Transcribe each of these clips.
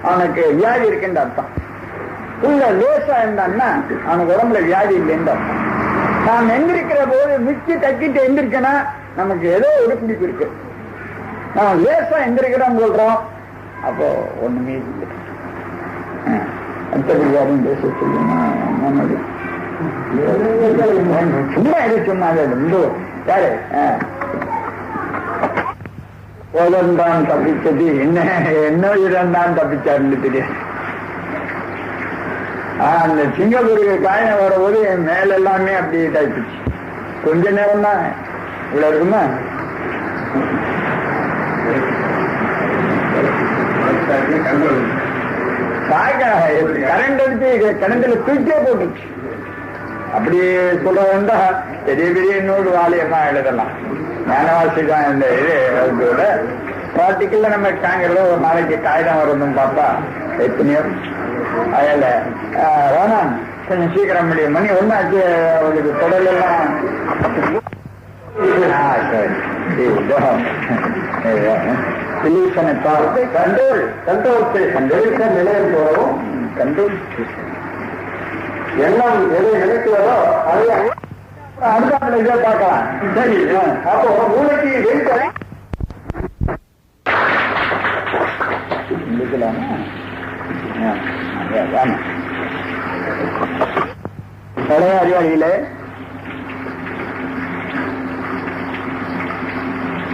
அவனுக்கு வியாதி இருக்குன்னு அர்த்தம். உள்ள லேசா இருந்தான்னா அவனுக்கு உடம்புல வியாதி இல்லைன்னு அர்த்தம். நாம் எந்திரிக்கிற போது மிச்சு தக்கிட்டு எந்திரிக்கனா நமக்கு ஏதோ ஒரு பிடிப்பு இருக்கு. நம்ம லேசா எந்திரிக்கிறோம் சொல்றோம். அப்போ ஒண்ணுமே இல்லை. அடுத்தது யாரும் பேச சொல்லுமா? சும்மா எது சொன்னாங்க இந்த யாரு? ஆ. தப்பிச்சது என்ன என்ன இடம் தப்பிச்சாருன்னு தெரியும் அந்த சிங்கப்பூருக்கு காயம் வரும்போது என் மேல எல்லாமே அப்படி தப்பிச்சு கொஞ்ச நேரம் தான் இவ்வளவு இருக்குமா? கரண்ட் அடிச்சு கரண்ட்ல தூக்கியே போட்டுச்சு. அப்படி சொல்ல வந்தா பெரிய பெரிய நூறு வாலியமா எழுதலாம். ஞானவாசி இந்த இது அதோட நம்ம தாங்கிறத ஒரு நாளைக்கு காகிதம் வரணும் பார்த்தா எத்தனையோ? அதில் வேணாம். கொஞ்சம் சீக்கிரம் முடியும். மணி ஒன்னாச்சு அவளுக்கு தொடல் எல்லாம். ஆ, சரி. இதோ. நிலையம் போறவும் எதை நினைக்கிறதோ அதை அடுத்த இதை பார்க்கலாம். சரி அப்போ மூளைக்கு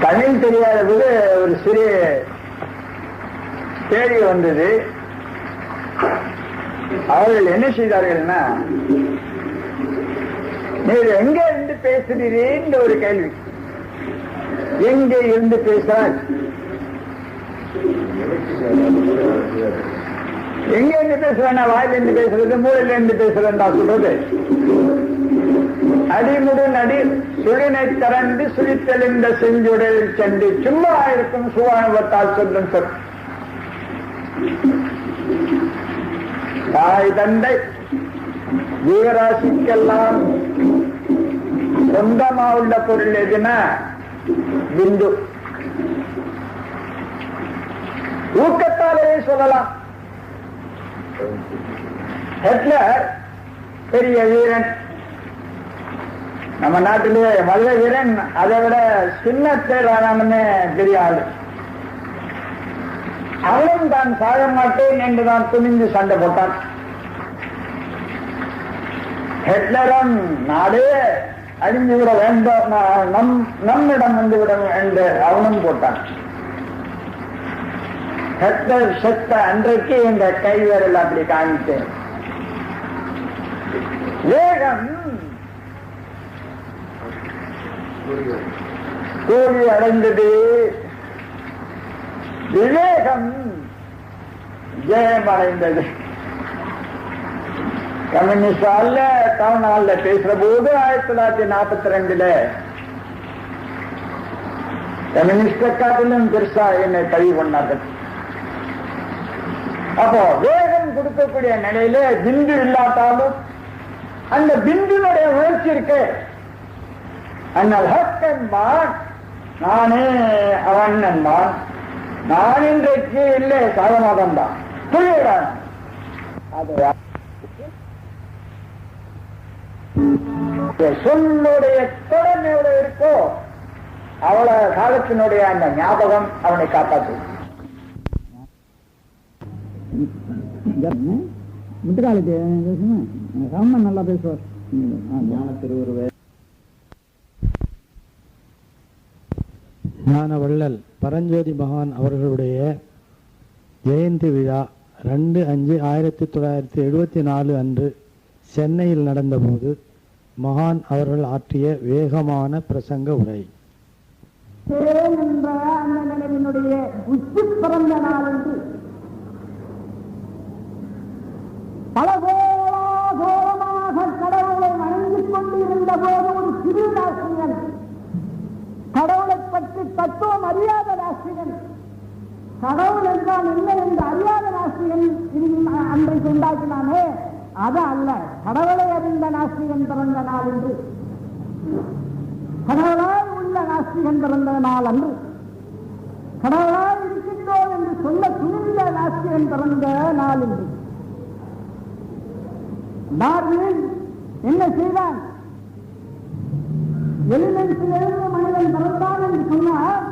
பழைய தெரியாத போது ஒரு சிறிய கேள்வி வந்தது. அவர்கள் என்ன செய்தார்கள்னா நீர் எங்க இருந்து பேசுகிறீர்கள் ஒரு கேள்வி. எங்க இருந்து பேசுறாய் எங்க இருந்து பேசுறேன்னா வாயில இருந்து பேசுறது மூளையில இருந்து பேசுறேன்டா சொல்றது. அடிமுடு நடி சுழினை திறந்து சுழித்தெழுந்த செஞ்சுடல் சென்று சும்மா இருக்கும் சுவானுபத்தால் சொல்லும் சொல். தாய் தந்தை வீரராசிக்கெல்லாம் சொந்தமா உள்ள பொருள் எதுனா பிந்து ஊக்கத்தாலே சொல்லலாம். ஹிட்லர் பெரிய வீரன். நம்ம நாட்டிலே வல்ல வீரன் அதை விட சின்ன பேரானே பெரிய ஆளு அவனும் தான் சாக மாட்டேன் என்று தான் துணிந்து சண்டை போட்டான். ஹிட்லரும் நாடே அழிந்து விட வேண்டும் நம் நம்மிடம் வந்து விட என்று அவனும் போட்டான். செத்த செத்த அன்றைக்கு இந்த கைவிரல் அப்படி காமித்தேன். வேகம். தோல்வி அடைந்தது. விவேகம். ஜெயம் அடைந்தது. கம்யூனிஸ்ட் ஹால்ல டவுன் ஹால்ல பேசுற போது ஆயிரத்தி தொள்ளாயிரத்தி நாற்பத்தி ரெண்டுல கம்யூனிஸ்ட காட்டிலும் பெருசா என்னை பதிவு பண்ணார்கள். அப்போ வேகம் கொடுக்கக்கூடிய நிலையில பிந்து இல்லாட்டாலும் அந்த பிந்துனுடைய உணர்ச்சி இருக்கு. அண்ணல் ஹக் என்பான் நானே அவன் என்பான் நான் இன்றைக்கு இல்லை சாதமாதம் தான். புரியுறான் அது சொல்லுடைய தொடர்ந்து எவ்வளவு இருக்கோ அவ்வளவு காலத்தினுடைய அந்த ஞாபகம் அவனை ராமன் நல்லா பேசுவார் ஞான திருவுருவே ஞான வள்ளல் பரஞ்சோதி மகான் அவர்களுடைய ஜெயந்தி விழா ரெண்டு அஞ்சு ஆயிரத்தி தொள்ளாயிரத்தி எழுபத்தி நாலு அன்று சென்னையில் நடந்தபோது மகான் அவர்கள் ஆற்றிய வேகமான பிரசங்க உரை. தேன் உச்சி பிறந்த நாள் என்று பல கோலாகோலமாக கடவுளை வணங்கிக் கொண்டிருந்த போது ஒரு சிறு ராசிகன் கடவுளை பற்றி தத்துவம் அறியாத ராசிகன் கடவுள் என்றால் என்ன என்று அறியாத ராசிகன் அன்றைக்கு உண்டாக்கினானே. அது அல்ல கடவுளை அறிந்த நாஸ்திகன் பிறந்த நாள் என்று கடவுளாய் உள்ள நாஸ்திகன் பிறந்த நாள் அன்று கடவுளாய் இருக்கின்றோம் என்று சொல்ல துணிந்த நாஸ்திகன் பிறந்த நாள் என்று டார்வின் என்ன செய்தான் எலிமெண்ட்ஸிலிருந்து மனிதன் பிறந்தான் என்று சொன்னால்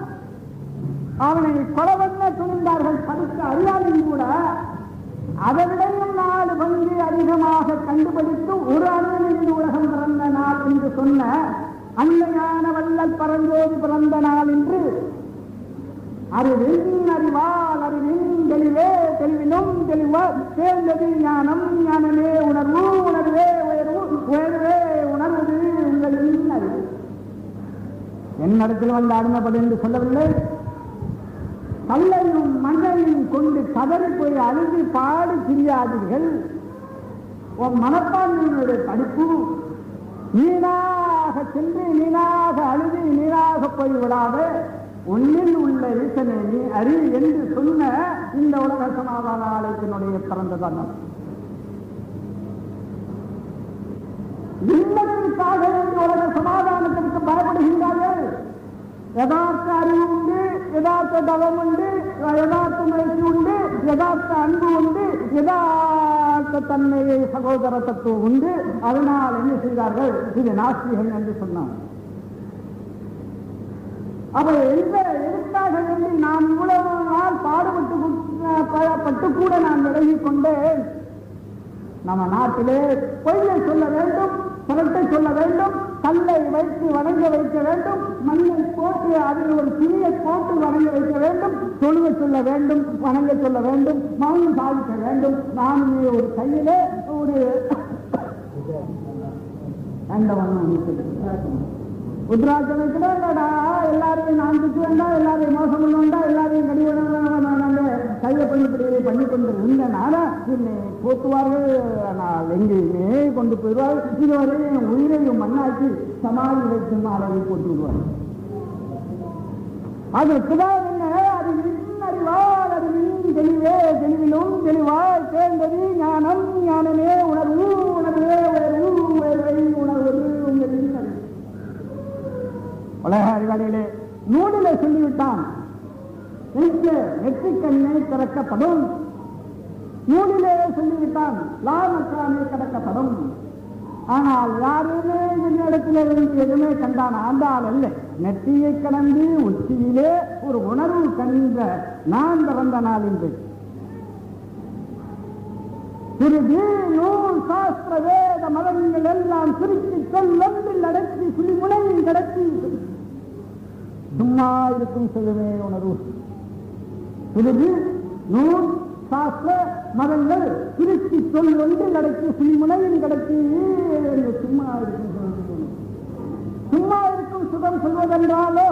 அவனை கொலை பண்ண துணிந்தார்கள் படித்த அறியாமையும் கூட அதனிடையும் நாலு பங்கு அதிகமாக கண்டுபிடித்து ஒரு அணுவிலிருந்து உலகம் பிறந்த நாள் என்று சொன்ன அன்னையான வல்லல் பரஞ்சோதி பிறந்த நாள் என்று. அறிவின் அறிவால் அறிவின் தெளிவே தெளிவிலும் தெளிவா சேர்ந்தது ஞானம் ஞானமே உணர்வு உணர்வே உயர்வு உயர்வே உணர்வது உங்களின் அறிவு என் நடத்தில் வந்த அடிமைப்படு என்று சொல்லவில்லை. கல்லையும் மண்ணையும் கொண்டு கதறி போய் அழுது பாடு திரியாதீர்கள் உன் மனப்பான்மையினுடைய படிப்பு நீனாக சென்று நீனாக அழுது நீனாக போய் விடாத உன்னில் உள்ள ஈசனை நீ அறி என்று சொன்ன இந்த உலக சமாதான ஆலயத்தினுடைய பிறந்த தனம் இன்பத்திற்காக உலக சமாதானத்திற்கு பயப்படுகின்றார்கள். யதார்த்த அறிவு உண்டு யதார்த்த தவம் உண்டு யதார்த்த முயற்சி உண்டு யதார்த்த அன்பு உண்டு யதார்த்த தன்மையை சகோதர தத்துவம் உண்டு அதனால் என்ன செய்தார்கள் இது நாஸ்திகன் என்று சொன்னார் அவர் எந்த எதுக்காக வேண்டி நான் இவ்வளவு நாள் பாடுபட்டு பட்டு கூட நான் விலகி கொண்டேன் நம்ம நாட்டிலே பொய்யை சொல்ல வேண்டும் புரட்டை சொல்ல வேண்டும். கல்லை வைத்து வணங்க வைக்க வேண்டும். மண்ணை போட்டு அதில் ஒரு சிறிய போட்டு வணங்க வைக்க வேண்டும். தொழுக சொல்ல வேண்டும் வணங்க சொல்ல வேண்டும். மௌனம் சாதிக்க வேண்டும். நான் ஒரு கையிலே ஒரு அந்த வண்ணம் உத்ராட்சம் வைக்கணும் இல்லடா எல்லாரையும் நான் திட்டு வேண்டாம் எல்லாரையும் மோசம் பண்ண வேண்டாம் எல்லாரையும் கடி வேண்டாம் கையை பண்ணி இப்படி பண்ணி கொண்டு இருந்தனால என்னை போத்துவார்கள். நான் எங்கேயுமே கொண்டு போயிடுவார்கள். இதுவரை என் உயிரையும் மண்ணாக்கி சமாதி வைத்து மாலையை போட்டு விடுவார்கள் அதற்குதான் உலக அறிவாளிகளே நூலிலே சொல்லிவிட்டான் நெஞ்சு நெற்றிக்கண்ணை திறக்கப்படும். நூலிலே சொல்லிவிட்டான் லாமக்கானை கடக்கப்படும் ஆனால் யாருமே என்னிடத்தில் இருந்து எதுவுமே கண்டான் ஆண்டால் அல்ல. நெற்றியை கடந்து உச்சியிலே ஒரு உணர்வு கண்ட நான் பிறந்த நாள் என்று திருதி நூல் சாஸ்திர வேத மதங்கள் எல்லாம் சுருக்கி சொல்லொன்றில் நடத்தி சுழிமுனையில் நடத்தி சும்மா இருக்கும் செல்லுமே உணர்வு. திருதி நூல் சாஸ்திர மதங்கள் திருச்சி சொல் ஒன்று அடக்கி சுழிமுனையில் கடத்தி சும்மா இருக்கும் சும்மா இருக்கும் சுகம் சொல்வதென்றாலோ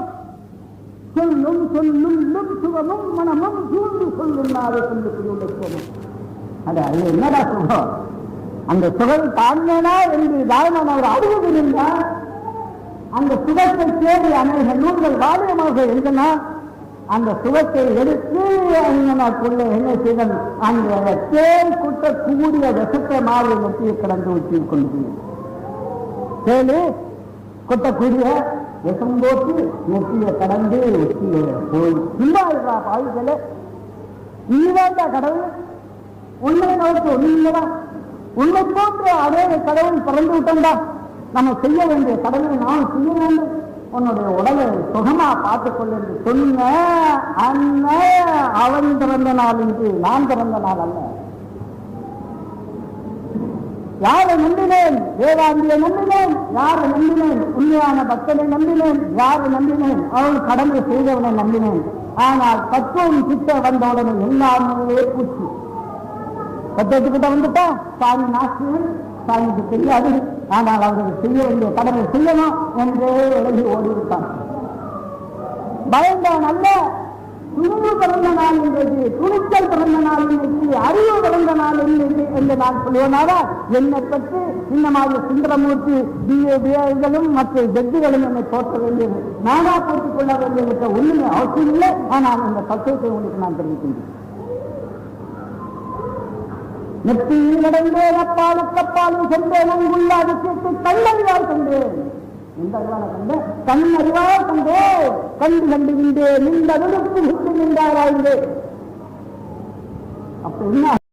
சொல்லும் சொல்லும் சுகமும் மனமும் சூழ்ந்து சொல்லும் நாளை சொல்லு சொல்லுள்ள சுகமும் அது அது என்னடா சுகம்? அந்த சுகம் தாழ்ந்தனா என்று தாழ்மன் அவர் அறிவு அந்த சுகத்தை தேடி அநேக நூல்கள் வாரியமாக எழுதினார் அந்த சுகத்தை எடுத்து அறிஞனாக்குள்ள என்ன செய்தன்? அந்த தேன் குட்டக்கூடிய விஷத்தை மாறி நெற்றியை கடந்து ஊற்றி கொண்டு போய் தேனு கொட்டக்கூடிய விஷம் போட்டு நெற்றியை கடந்து வெற்றியை போய். இல்லாதா இருக்கா பாவிக்கல நீ வேண்டா கடவுள். உன்னை நோக்கி ஒண்ணுதான் உன்னை போன்ற அதே கடவுள் பிறந்து விட்டா நம்ம செய்ய வேண்டிய கடமை நாம் செய்ய வேண்டும். உன்னுடைய உடலை சுகமா பார்த்துக்கொள்ள என்று சொன்ன அண்ணன் அவன் பிறந்த நாள் என்று நான் பிறந்த நாள் அல்ல. யாரை நம்பினேன்? வேதாந்தியை நம்பினேன். யாரை நம்பினேன்? உண்மையான பக்தனை நம்பினேன். யாரை நம்பினேன்? அவன் கடமை செய்தவனை நம்பினேன். ஆனால் தத்துவம் கிட்ட வந்தவுடனே எல்லாமே பூச்சி. பத்தத்துக்கிட்ட வந்துட்டா சாமி நாசு சாமிக்கு தெரியாது. ஆனால் அவர்கள் செய்ய வேண்டிய கடமை செய்யணும் என்றே விலகி ஓடிவிட்டான். பயந்தான் அல்ல. துணிவு பிறந்த நாள் இன்றைக்கு. துணிச்சல் பிறந்த நாள் இன்றைக்கு. அறிவு பிறந்த நாள் இன்றைக்கு என்று நான் சொல்லுவனாரா என்னை பற்றி இந்த மாதிரி சுந்தரமூர்த்தி பிஏகளும் மற்ற ஜட்ஜிகளும் என்னை போற்ற வேண்டியது. நானா போட்டுக் கொள்ள வேண்டியது ஒண்ணுமே அவசியம் இல்லை. ஆனால் இந்த தத்துவத்தை உங்களுக்கு நான் தெரிவிக்கின்றேன். நெற்றியில் நடந்தேன் அப்பாலுக்கு அப்பாலும் சென்றேன் அங்குள்ள அதிசயத்தை கண்ணறிவால் கண்டேன். எந்த அறிவால கண்டேன்? கண் அறிவால் கண்டே கண்டு கண்டுகின்றேன் இந்த விழுப்பு விட்டு நின்றாராய்ந்தே என்ன?